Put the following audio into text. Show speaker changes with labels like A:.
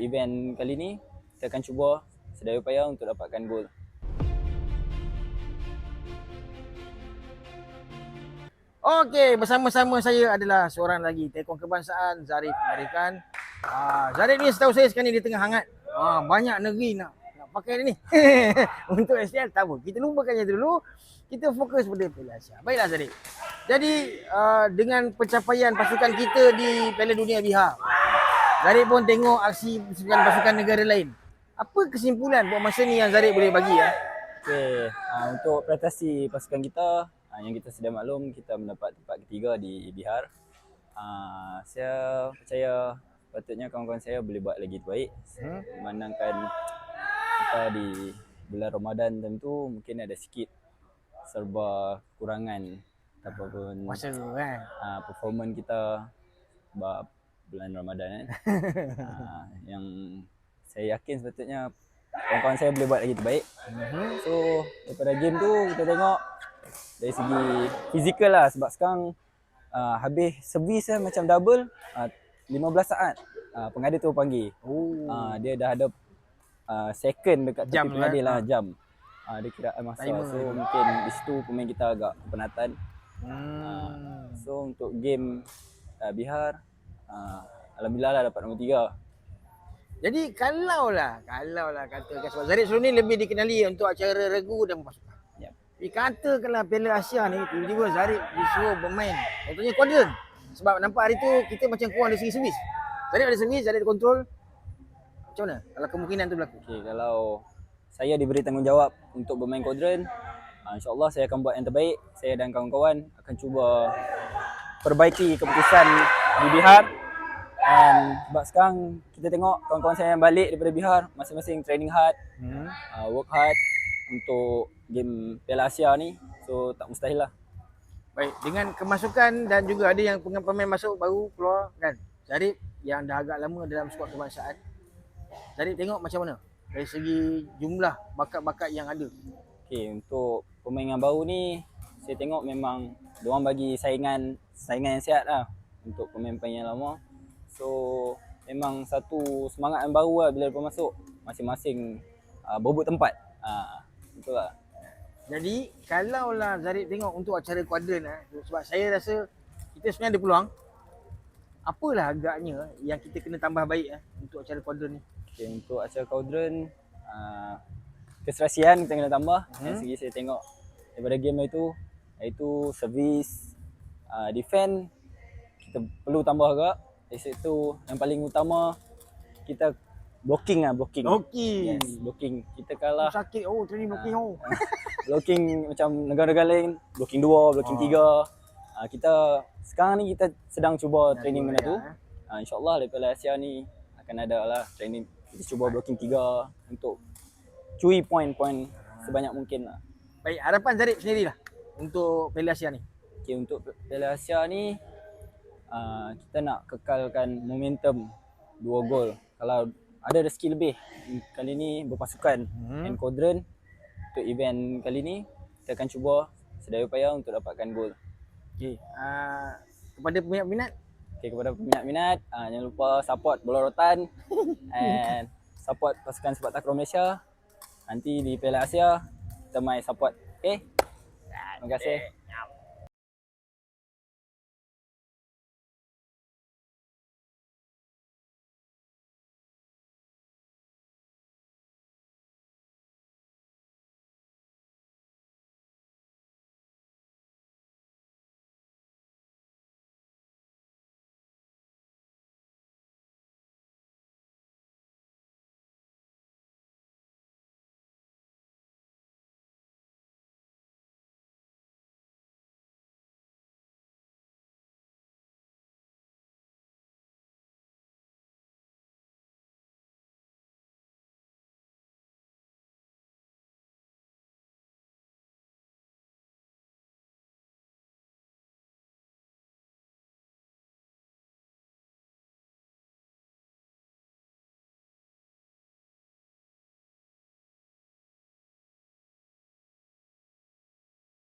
A: event kali ni kita akan cuba sedaya upaya untuk dapatkan gol.
B: Okey, bersama-sama saya adalah seorang lagi tekong kebangsaan Zarif Marikan. Ah, Zarif ni setahu saya sekarang ni dia tengah hangat. Ah, banyak negeri nak nak pakai dia ni. Untuk SDL tak apa. Kita lupakan itu dulu. Kita fokus pada Piala Asia. Baiklah Zarif. Jadi uh, dengan pencapaian pasukan kita di Piala Dunia Bihar. Zarif pun tengok aksi pasukan-pasukan negara lain. Apa kesimpulan buat masa ni yang Zarif boleh bagi ya?
A: Okey, uh, untuk prestasi pasukan kita uh, yang kita sudah maklum kita mendapat tempat ketiga di Bihar. Uh, saya percaya patutnya kawan-kawan saya boleh buat lagi terbaik.
B: Hmm?
A: Memandangkan kita di bulan Ramadan tentu mungkin ada sikit serba kurangan ataupun
B: Masa tu kan.
A: uh, performance kita sebab bulan Ramadan kan. uh, yang saya yakin sepatutnya kawan-kawan saya boleh buat lagi terbaik.
B: Mhm.
A: So daripada game tu kita tengok dari segi fizikal lah sebab sekarang uh, habis servis eh, macam double uh, 15 saat uh, pengada tu panggil.
B: Oh.
A: Uh, dia dah ada uh, second dekat
B: Jam
A: tepi pengada
B: eh?
A: lah
B: Ah.
A: jam. Uh, dia kira masa
B: Timer
A: so mungkin di situ pemain kita agak penatan.
B: Hmm.
A: So untuk game uh, Bihar uh, alhamdulillah lah dapat nombor 3.
B: Jadi kalau lah, kalau lah katakan sebab Zarif sebelum ni lebih dikenali untuk acara regu dan pasukan.
A: Yep.
B: Tapi katakanlah Piala Asia ni tiba-tiba Zarif disuruh bermain. Contohnya quadrant. Sebab nampak hari tu kita macam kurang dari segi servis. Zarif ada servis, Zarif ada kontrol. Macam mana kalau kemungkinan tu berlaku?
A: Okay, kalau saya diberi tanggungjawab untuk bermain kodron, uh, insyaAllah saya akan buat yang terbaik. Saya dan kawan-kawan akan cuba perbaiki keputusan di Bihar. Dan sebab sekarang kita tengok kawan-kawan saya yang balik daripada Bihar, masing-masing training hard,
B: Hmm.
A: uh, work hard untuk game Piala Asia ni. So tak mustahil lah.
B: Baik, dengan kemasukan dan juga ada yang pemain masuk baru keluar kan. Zarif yang dah agak lama dalam skuad kebangsaan. Zarif tengok macam mana dari segi jumlah bakat-bakat yang ada.
A: Okay, untuk pemain yang baru ni, saya tengok memang diorang bagi saingan saingan yang sihat lah untuk pemain-pemain yang lama. So, memang satu semangat yang baru lah bila mereka masuk. Masing-masing uh, berebut tempat. Uh, betul lah.
B: Jadi kalaulah Zarif tengok untuk acara kuadran eh, sebab saya rasa kita sebenarnya ada peluang. Apalah agaknya yang kita kena tambah baik eh, untuk acara kuadran ni?
A: Okay, untuk acara Kaudron, uh, keserasian kita kena tambah. Hmm. Dari segi saya tengok daripada game itu, iaitu servis, uh, defend, kita perlu tambah agak. Dari situ yang paling utama, kita blocking lah, blocking.
B: Okey.
A: Yes, blocking. Kita
B: Oh,
A: kalah
B: sakit. Oh, training blocking oh.
A: blocking macam negara-negara lain, blocking dua, blocking
B: Ah.
A: tiga. Uh, kita sekarang ni kita sedang cuba training benda tu.
B: Ya, eh.
A: Uh, InsyaAllah di Piala Asia ni akan ada lah training. Kita cuba blocking tiga untuk curi point-point sebanyak mungkin lah.
B: Baik, harapan Zarif sendirilah untuk Piala Asia ni.
A: Okay, untuk Piala Asia ni uh, kita nak kekalkan momentum dua gol. Kalau ada rezeki lebih kali ni berpasukan
B: Hmm.
A: and Kodron untuk event kali ni kita akan cuba sedaya upaya untuk dapatkan gol.
B: Okey. Uh, kepada peminat-peminat
A: Okay, kepada peminat-minat, uh, jangan lupa support bola rotan and support pasukan sepak takraw Malaysia. Nanti di Piala Asia kita mai support. Okay? Terima kasih.